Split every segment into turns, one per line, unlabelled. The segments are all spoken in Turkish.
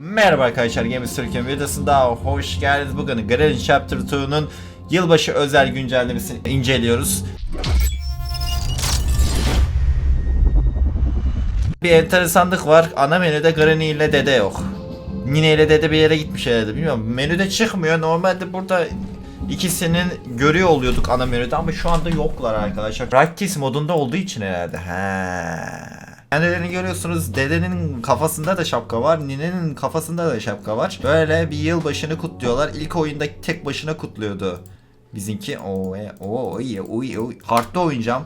Merhaba arkadaşlar Games Türkiye videosunda hoş geldiniz. Bugün Granny Chapter 2'nun yılbaşı özel güncellemesini inceliyoruz. Bir enteresanlık var. Ana menüde Granny ile dede yok. Nine ile dede bir yere gitmiş herhalde bilmiyorum. Menüde çıkmıyor. Normalde burada ikisinin görüyor oluyorduk ana menüde ama şu anda yoklar arkadaşlar. Practice modunda olduğu için herhalde. He. Kendilerini görüyorsunuz. Dedenin kafasında da şapka var. Ninenin kafasında da şapka var. Böyle bir yılbaşını kutluyorlar. İlk oyunda tek başına kutluyordu. Bizimki o e, o iyi uy uy hard'da oynayacağım.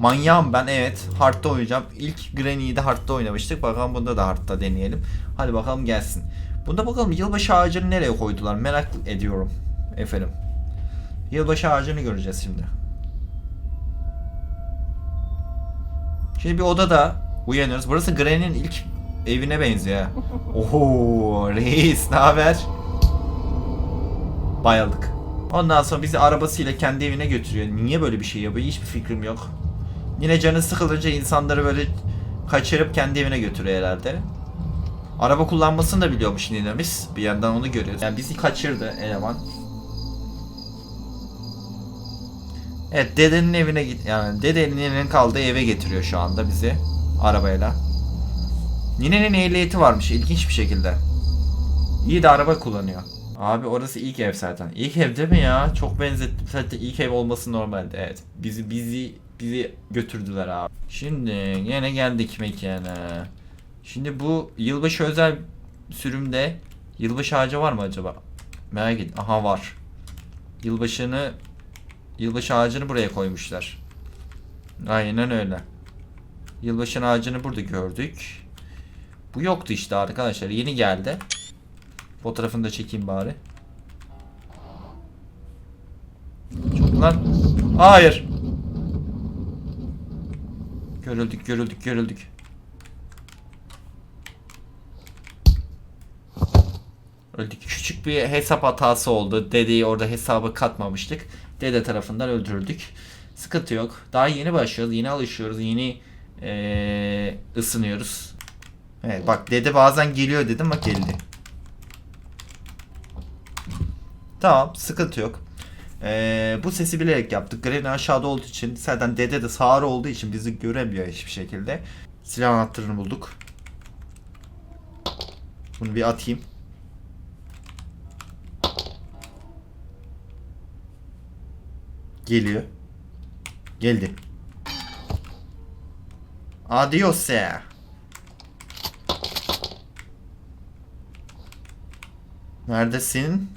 Manyağım ben evet hard'da oynayacağım. İlk Granny'yi de hard'da oynamıştık. Bakalım bunda da hard'da deneyelim. Hadi bakalım gelsin. Bunda bakalım yılbaşı ağacını nereye koydular merak ediyorum efendim. Yılbaşı ağacını göreceğiz şimdi. Şimdi bir odada uyanıyoruz. Burası Granny'nin ilk evine benziyor. Oho reis ne haber? Bayıldık. Ondan sonra bizi arabasıyla kendi evine götürüyor. Niye böyle bir şey yapıyor? Hiçbir fikrim yok. Yine canı sıkılınca insanları böyle kaçırıp kendi evine götürüyor herhalde. Araba kullanmasını da biliyormuş ninemiz. Bir yandan onu görüyoruz. Yani bizi kaçırdı eleman. Evet dedenin evine git yani dedenin kaldığı eve getiriyor şu anda bizi arabayla. Ninenin ehliyeti varmış ilginç bir şekilde. İyi de araba kullanıyor. Abi orası ilk ev zaten. İlk ev değil mi ya? Çok benzettim. Zaten ilk ev olması normaldi. Evet. Bizi bizi bizi götürdüler abi. Şimdi yine geldik mekana. Şimdi bu yılbaşı özel sürümde yılbaşı ağacı var mı acaba? Merak et. Aha var. Yılbaşını Yılbaşı ağacını buraya koymuşlar. Aynen öyle. Yılbaşı ağacını burada gördük. Bu yoktu işte arkadaşlar. Yeni geldi. Fotoğrafını da çekeyim bari. Çok lan. Hayır. Görüldük, görüldük, görüldük. Öldük. Küçük bir hesap hatası oldu. Dedeyi orada hesabı katmamıştık. Dede tarafından öldürüldük. Sıkıntı yok. Daha yeni başlıyoruz. Yeni alışıyoruz. Yeni eee, ısınıyoruz. Evet bak dede bazen geliyor dedim bak geldi. Tamam sıkıntı yok. Eee, bu sesi bilerek yaptık. Granny aşağıda olduğu için zaten dede de sağır olduğu için bizi göremiyor hiçbir şekilde. Silah anahtarını bulduk. Bunu bir atayım. Geliyor. Geldi. Adios. Neredesin?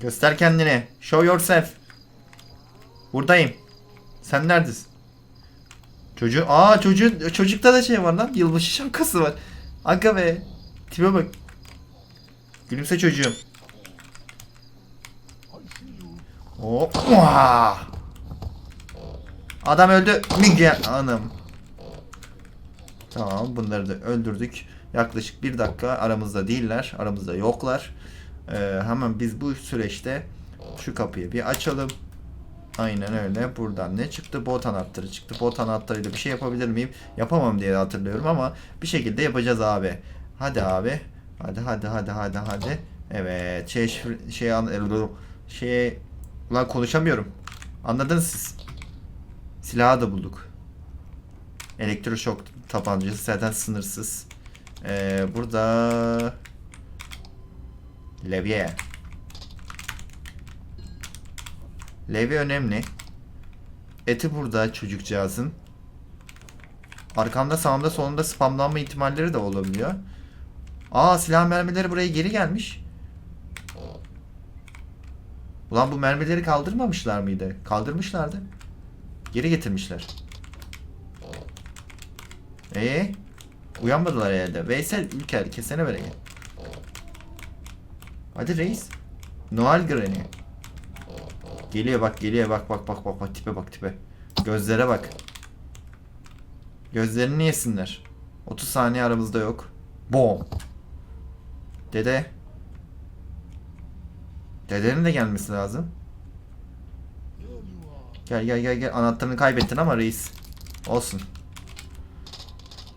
Göster kendini. Show yourself. Buradayım. Sen neredesin? Çocuğu, aa çocuğun çocukta da şey var lan. Yılbaşı şapkası var. Aga be. Tipe bak. Gülümse çocuğum. Hop. Adam öldü. Müge hanım. Tamam bunları da öldürdük. Yaklaşık bir dakika aramızda değiller. Aramızda yoklar. Ee, hemen biz bu süreçte şu kapıyı bir açalım. Aynen öyle. Buradan ne çıktı? Bot anahtarı çıktı. Bot anahtarıyla bir şey yapabilir miyim? Yapamam diye hatırlıyorum ama bir şekilde yapacağız abi. Hadi abi. Hadi hadi hadi hadi hadi. Evet. Şey şey şey Ulan konuşamıyorum. Anladınız siz. Silahı da bulduk. Elektroşok tabancası zaten sınırsız. Ee, burada levye. Levye önemli. Eti burada çocukcağızın. Arkamda sağımda solumda spamlanma ihtimalleri de olabiliyor. Aa silah mermileri buraya geri gelmiş. Ulan bu mermileri kaldırmamışlar mıydı? Kaldırmışlardı. Geri getirmişler. Ee, uyanmadılar herhalde. Veysel Ülker kesene bereket. Hadi reis. Noel Granny. Geliyor bak geliyor bak bak bak bak bak tipe bak tipe. Gözlere bak. Gözlerini yesinler. 30 saniye aramızda yok. Bom. Dede. Dedenin de gelmesi lazım. Gel gel gel gel. Anahtarını kaybettin ama reis. Olsun.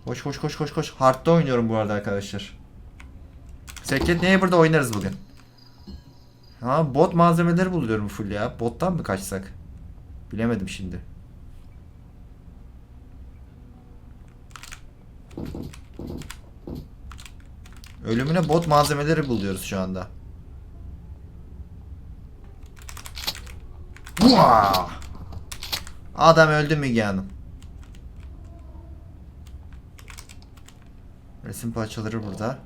Koş koş koş koş koş. Hard'da oynuyorum bu arada arkadaşlar. Secret Neighbor'da oynarız bugün. Ha bot malzemeleri buluyorum full ya. Bottan mı kaçsak? Bilemedim şimdi. Ölümüne bot malzemeleri buluyoruz şu anda. Vaa! Adam öldü Müge Hanım. Resim parçaları burada.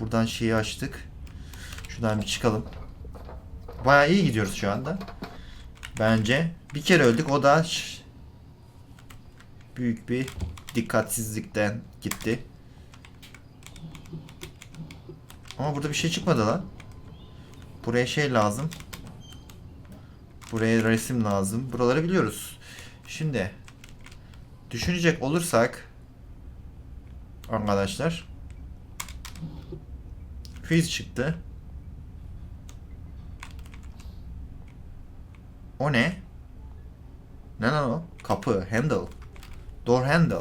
Buradan şeyi açtık. Şuradan bir çıkalım. Bayağı iyi gidiyoruz şu anda. Bence. Bir kere öldük. O da büyük bir dikkatsizlikten gitti. Ama burada bir şey çıkmadı lan. Buraya şey lazım. Buraya resim lazım. Buraları biliyoruz. Şimdi düşünecek olursak arkadaşlar quiz çıktı. O ne? Ne lan o? Kapı, handle. Door handle.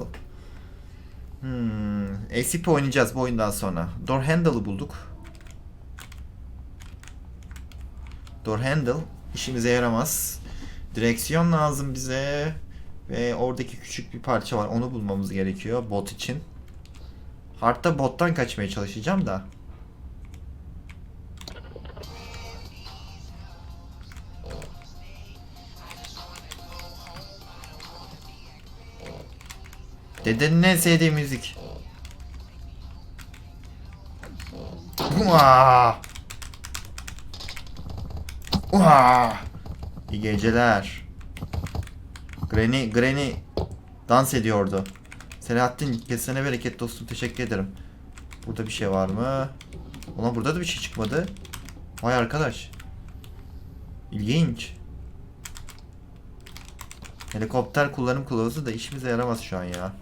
Hmm, SCP oynayacağız bu oyundan sonra. Door handle'ı bulduk. Door handle işimize yaramaz. Direksiyon lazım bize. Ve oradaki küçük bir parça var. Onu bulmamız gerekiyor bot için. Hard'da bottan kaçmaya çalışacağım da. Dedenin en sevdiği müzik. Uaa! Uaa! İyi geceler. Granny, Granny dans ediyordu. Selahattin kesene bereket dostum teşekkür ederim. Burada bir şey var mı? Ulan burada da bir şey çıkmadı. Vay arkadaş. İlginç. Helikopter kullanım kılavuzu da işimize yaramaz şu an ya.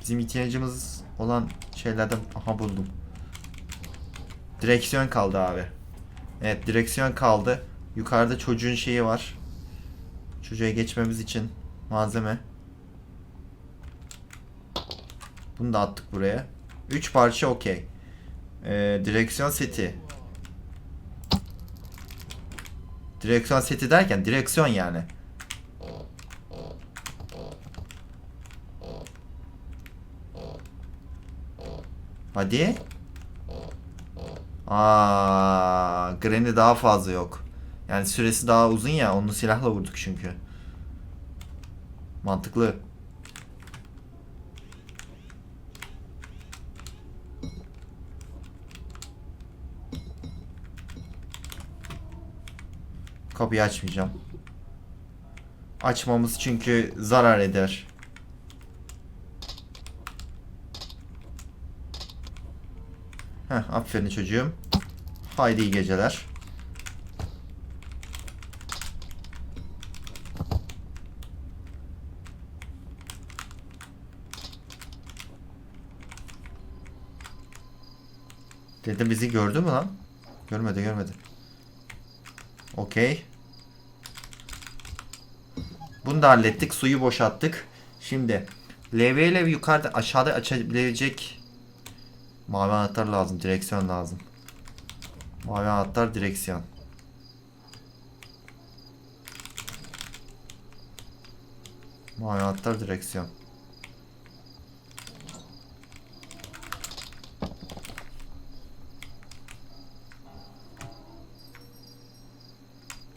Bizim ihtiyacımız olan şeylerden aha buldum. Direksiyon kaldı abi. Evet direksiyon kaldı. Yukarıda çocuğun şeyi var. Çocuğa geçmemiz için malzeme. Bunu da attık buraya. 3 parça okey. Ee, direksiyon seti. Direksiyon seti derken direksiyon yani. Hadi. Aa, Granny daha fazla yok. Yani süresi daha uzun ya. Onu silahla vurduk çünkü. Mantıklı. Kapıyı açmayacağım. Açmamız çünkü zarar eder. Heh, aferin çocuğum. Haydi iyi geceler. Dede bizi gördü mü lan? Görmedi görmedi. Okey. Bunu da hallettik. Suyu boşalttık. Şimdi LV ile yukarıda aşağıda açabilecek mavi anahtar lazım. Direksiyon lazım. Mavi anahtar direksiyon. Mavi anahtar direksiyon.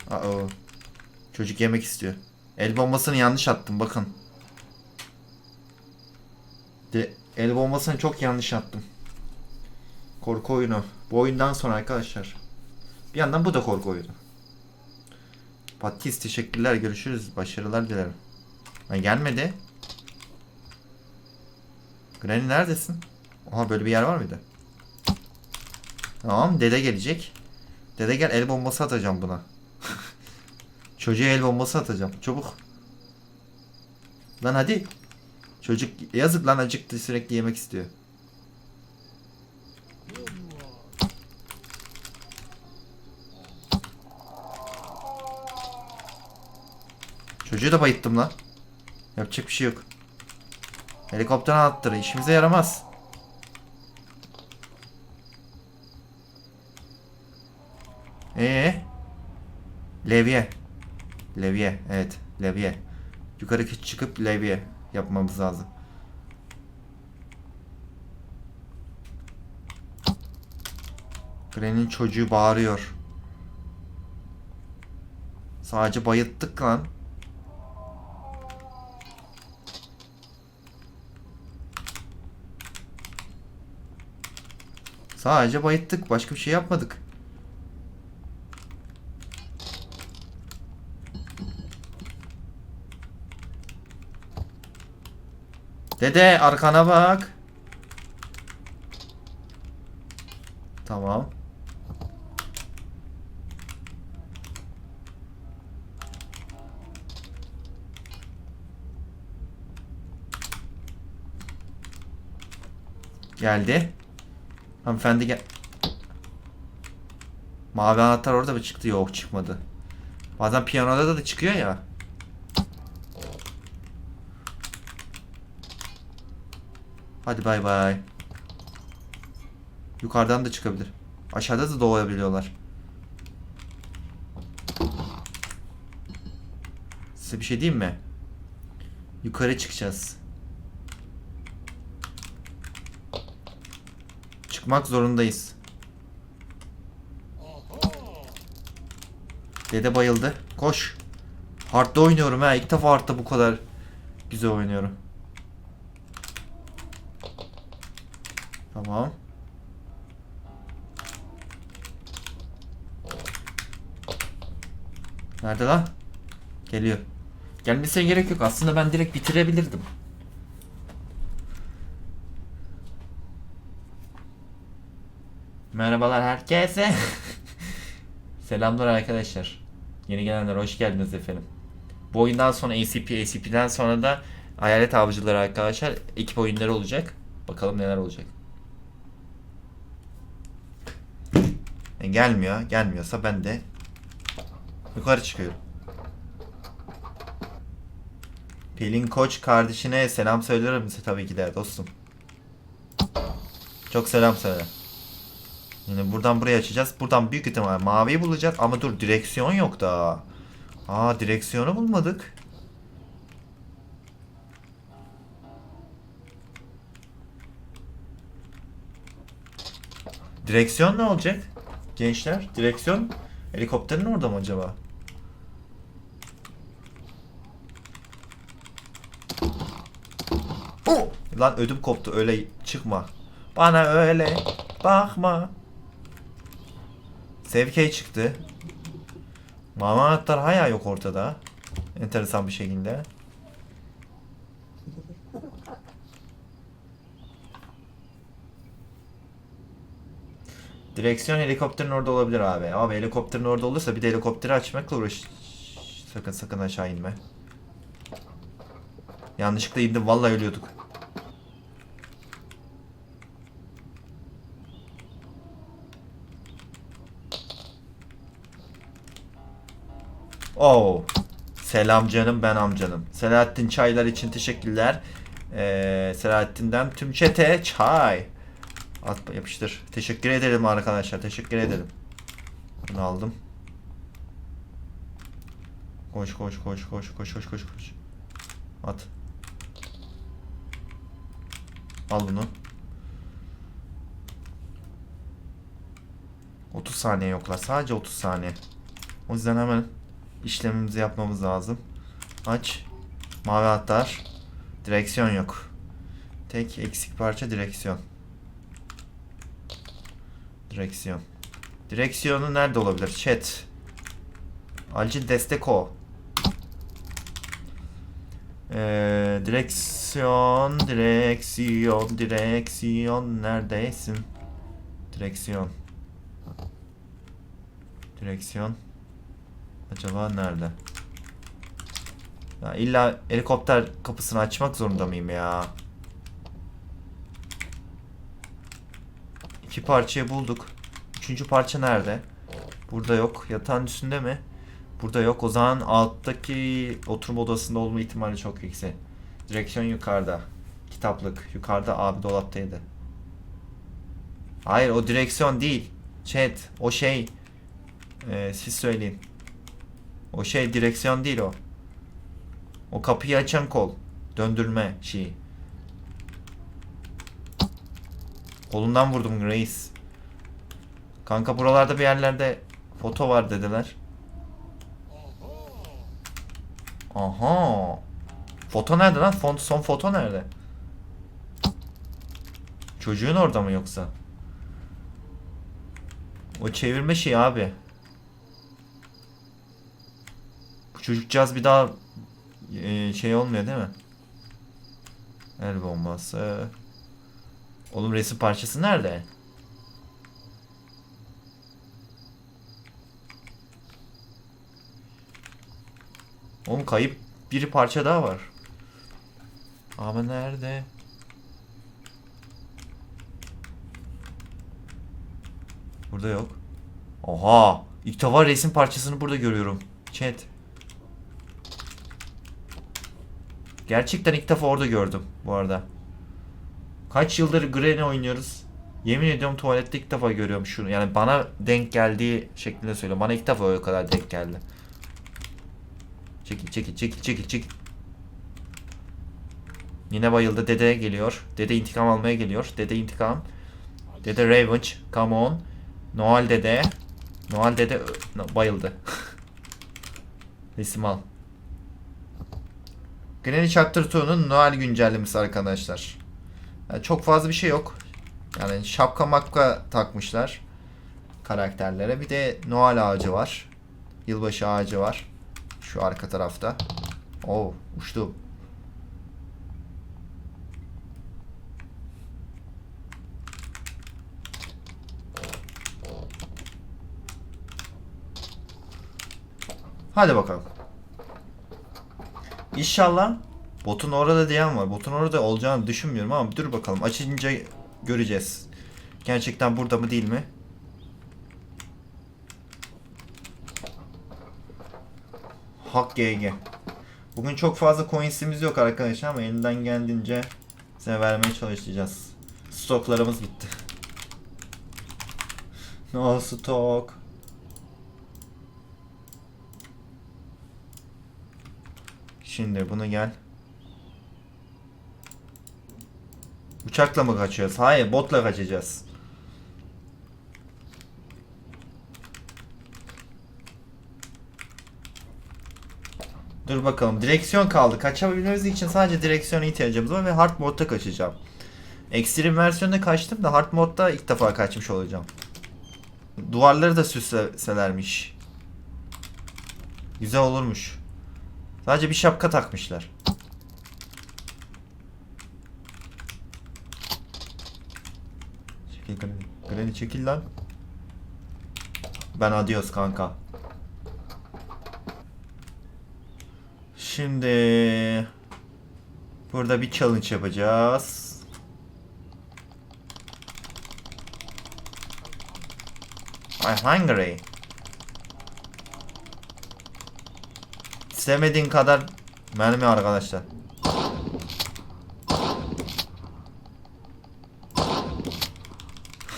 Aa, çocuk yemek istiyor. El bombasını yanlış attım bakın. De, el bombasını çok yanlış attım. Korku oyunu. Bu oyundan sonra arkadaşlar. Bir yandan bu da korku oyunu. Patis teşekkürler görüşürüz. Başarılar dilerim. Ha, gelmedi. Granny neredesin? Oha böyle bir yer var mıydı? Tamam dede gelecek. Dede gel el bombası atacağım buna. Çocuğa el bombası atacağım. Çabuk. Lan hadi. Çocuk yazık lan acıktı sürekli yemek istiyor. Çocuğu da bayıttım lan. Yapacak bir şey yok. Helikopter anahtarı işimize yaramaz. Ee? Levye. Levye. Evet. Levye. Yukarı çıkıp levye yapmamız lazım. Granny'nin çocuğu bağırıyor. Sadece bayıttık lan. Sadece bayıttık. Başka bir şey yapmadık. Dede arkana bak. Tamam. Geldi. Hanımefendi gel. Mavi anahtar orada mı çıktı? Yok çıkmadı. Bazen piyanoda da çıkıyor ya. Hadi bay bay. Yukarıdan da çıkabilir. Aşağıda da doğabiliyorlar. Size bir şey diyeyim mi? Yukarı çıkacağız. Çıkmak zorundayız. Dede bayıldı. Koş. Hard'da oynuyorum ha. İlk defa hard'da bu kadar güzel oynuyorum. Tamam. Nerede lan? Geliyor. Gelmesine gerek yok. Aslında ben direkt bitirebilirdim. Merhabalar herkese. Selamlar arkadaşlar. Yeni gelenler hoş geldiniz efendim. Bu oyundan sonra ACP, ACP'den sonra da Hayalet Avcıları arkadaşlar ekip oyunları olacak. Bakalım neler olacak. E, gelmiyor. Gelmiyorsa ben de yukarı çıkıyorum. Pelin Koç kardeşine selam söylerim misin tabii ki de dostum. Çok selam söyle. Yine buradan buraya açacağız. Buradan büyük ihtimal maviyi bulacağız ama dur direksiyon yok da. Aa direksiyonu bulmadık. Direksiyon ne olacak? Gençler, direksiyon helikopterin orada mı acaba? Oh! Lan ödüm koptu öyle çıkma. Bana öyle bakma. Sevkey çıktı. Mavi anahtar hala yok ortada. Enteresan bir şekilde. Direksiyon helikopterin orada olabilir abi. Abi helikopterin orada olursa bir de helikopteri açmakla uğraş. Sakın sakın aşağı inme. Yanlışlıkla indim vallahi ölüyorduk. Oo. Selam canım ben amcanım. Selahattin çaylar için teşekkürler. Ee, Selahattin'den tüm çete çay. At yapıştır. Teşekkür ederim arkadaşlar. Teşekkür ederim. Bunu aldım. Koş koş koş koş koş koş koş koş. At. Al bunu. 30 saniye yoklar. Sadece 30 saniye. O yüzden hemen işlemimizi yapmamız lazım. Aç. Mavi anahtar. Direksiyon yok. Tek eksik parça direksiyon. Direksiyon. Direksiyonu nerede olabilir? Chat. Acil destek o. Ee, direksiyon, direksiyon, direksiyon neredesin? Direksiyon. Direksiyon. Acaba nerede? Ya illa helikopter kapısını açmak zorunda mıyım ya? İki parçayı bulduk. Üçüncü parça nerede? Burada yok. Yatağın üstünde mi? Burada yok. O zaman alttaki oturma odasında olma ihtimali çok yüksek. Direksiyon yukarıda. Kitaplık. Yukarıda abi dolaptaydı. Hayır o direksiyon değil. Chat. O şey. Ee, siz söyleyin. O şey direksiyon değil o. O kapıyı açan kol. Döndürme şeyi. Kolundan vurdum reis. Kanka buralarda bir yerlerde foto var dediler. Aha. Foto nerede lan? Fon, son foto nerede? Çocuğun orada mı yoksa? O çevirme şey abi. Bu çocukcağız bir daha e, şey olmuyor değil mi? El bombası. Oğlum resim parçası nerede? Oğlum kayıp bir parça daha var. Ama nerede? Burada yok. Oha! İlk defa resim parçasını burada görüyorum. Chat. Gerçekten ilk defa orada gördüm bu arada. Kaç yıldır Granny oynuyoruz. Yemin ediyorum tuvalette ilk defa görüyorum şunu. Yani bana denk geldiği şeklinde söylüyorum. Bana ilk defa o kadar denk geldi. Çekil çekil çekil çekil çekil. Yine bayıldı. Dede geliyor. Dede intikam almaya geliyor. Dede intikam. Dede revenge. Come on. Noel dede. Noel dede bayıldı. Resim al. Granny Chapter 2'nun Noel güncellemesi arkadaşlar. Yani çok fazla bir şey yok. Yani şapka makka takmışlar karakterlere. Bir de Noel ağacı var. Yılbaşı ağacı var. Şu arka tarafta. Oo uçtu. Hadi bakalım. İnşallah botun orada diyen var. Botun orada olacağını düşünmüyorum ama dur bakalım. Açınca göreceğiz. Gerçekten burada mı değil mi? Hak GG. Bugün çok fazla coinsimiz yok arkadaşlar ama elinden geldiğince size vermeye çalışacağız. Stoklarımız bitti. No stock. Şimdi bunu gel. Uçakla mı kaçıyoruz? Hayır, botla kaçacağız. Dur bakalım. Direksiyon kaldı. Kaçabilmemiz için sadece direksiyona ihtiyacımız var ve hard modda kaçacağım. Extreme versiyonda kaçtım da hard modda ilk defa kaçmış olacağım. Duvarları da süsleselermiş. Güzel olurmuş. Sadece bir şapka takmışlar. Çekil Granny. Çekil lan. Ben adios kanka. Şimdi burada bir challenge yapacağız. I'm hungry. İstemediğin kadar mermi arkadaşlar.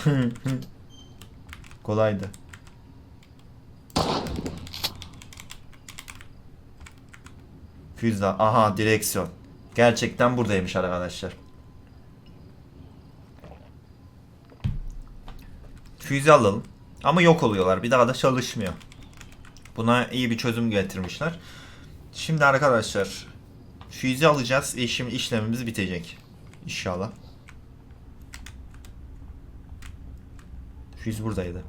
Kolaydı. Füze. Aha direksiyon. Gerçekten buradaymış arkadaşlar. Füze alalım. Ama yok oluyorlar. Bir daha da çalışmıyor. Buna iyi bir çözüm getirmişler. Şimdi arkadaşlar füze alacağız. İşim, işlemimiz bitecek. İnşallah. Füze buradaydı.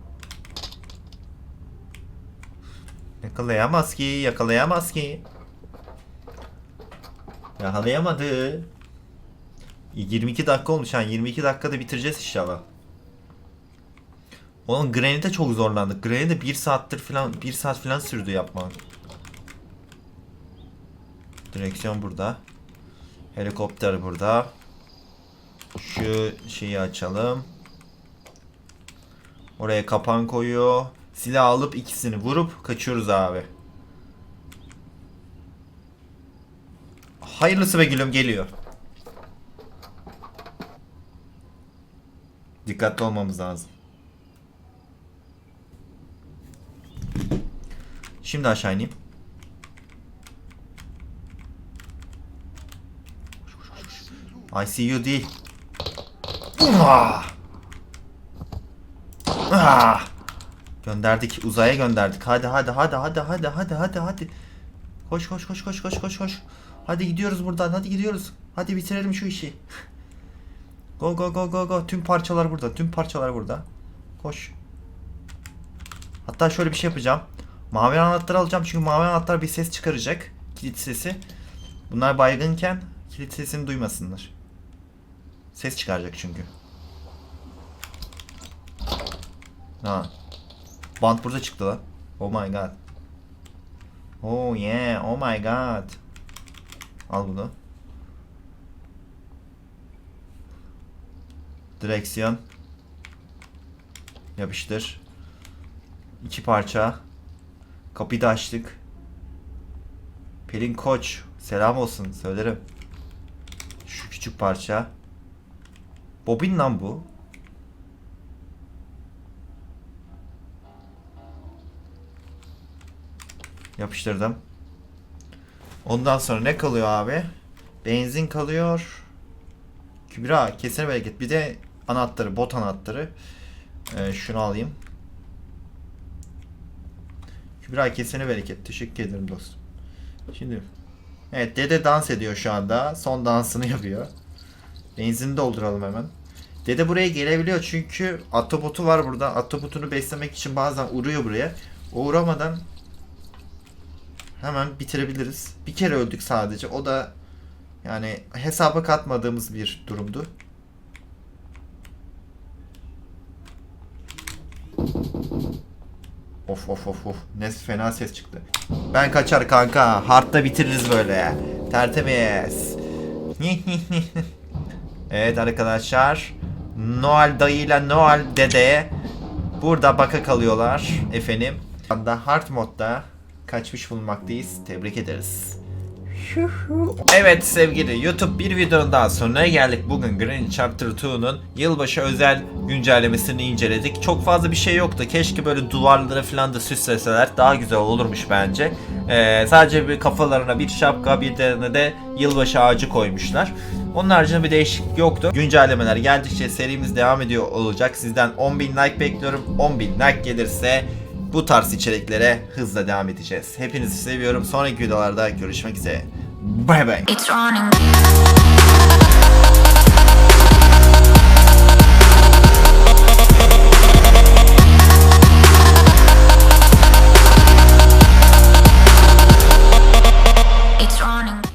Yakalayamaz ki, yakalayamaz ki. Yakalayamadı. 22 dakika olmuş ha. 22 dakikada bitireceğiz inşallah. Oğlum Granny'de çok zorlandık. Granny'de 1 saattir falan 1 saat falan sürdü yapmak. Direksiyon burada. Helikopter burada. Şu şeyi açalım. Oraya kapan koyuyor. Silah alıp ikisini vurup kaçıyoruz abi. Hayırlısı be gülüm geliyor. Dikkatli olmamız lazım. Şimdi aşağı ineyim. ICU değil. Uah! Ah! Gönderdik. Uzaya gönderdik. Hadi hadi hadi hadi hadi hadi hadi hadi. Koş koş koş koş koş koş koş. Hadi gidiyoruz buradan. Hadi gidiyoruz. Hadi bitirelim şu işi. Go go go go go. Tüm parçalar burada. Tüm parçalar burada. Koş. Hatta şöyle bir şey yapacağım. Mavi anahtarı alacağım çünkü mavi anahtar bir ses çıkaracak. Kilit sesi. Bunlar baygınken kilit sesini duymasınlar. Ses çıkaracak çünkü. Ha. Bant burada çıktı lan. Oh my god. Oh yeah, oh my god. Al bunu. Direksiyon. Yapıştır. İki parça. Kapıyı da açtık. Pelin Koç. Selam olsun söylerim. Şu küçük parça. Bobin lan bu. Yapıştırdım. Ondan sonra ne kalıyor abi? Benzin kalıyor. Kübra kesene bereket. Bir de anahtarı, bot anahtarı. Ee, şunu alayım. Kübra kesene bereket. Teşekkür ederim dostum. Şimdi Evet dede dans ediyor şu anda. Son dansını yapıyor. Benzini dolduralım hemen. Dede buraya gelebiliyor çünkü atobotu var burada. Atobotunu beslemek için bazen uğruyor buraya. O uğramadan hemen bitirebiliriz. Bir kere öldük sadece. O da yani hesaba katmadığımız bir durumdu. Of of of of. Ne fena ses çıktı. Ben kaçar kanka. Hard'da bitiririz böyle. Tertemiz. evet arkadaşlar. Noel dayıyla Noel dede burada baka kalıyorlar efendim. Anda hard modda kaçmış bulunmaktayız. Tebrik ederiz. Evet sevgili YouTube bir videonun daha sonuna geldik. Bugün Green Chapter 2'nun yılbaşı özel güncellemesini inceledik. Çok fazla bir şey yoktu. Keşke böyle duvarları falan da süsleseler daha güzel olurmuş bence. Ee, sadece bir kafalarına bir şapka bir tane de yılbaşı ağacı koymuşlar. Onun haricinde bir değişiklik yoktu. Güncellemeler geldikçe serimiz devam ediyor olacak. Sizden 10.000 like bekliyorum. 10.000 like gelirse bu tarz içeriklere hızla devam edeceğiz. Hepinizi seviyorum. Sonraki videolarda görüşmek üzere. Bay bay.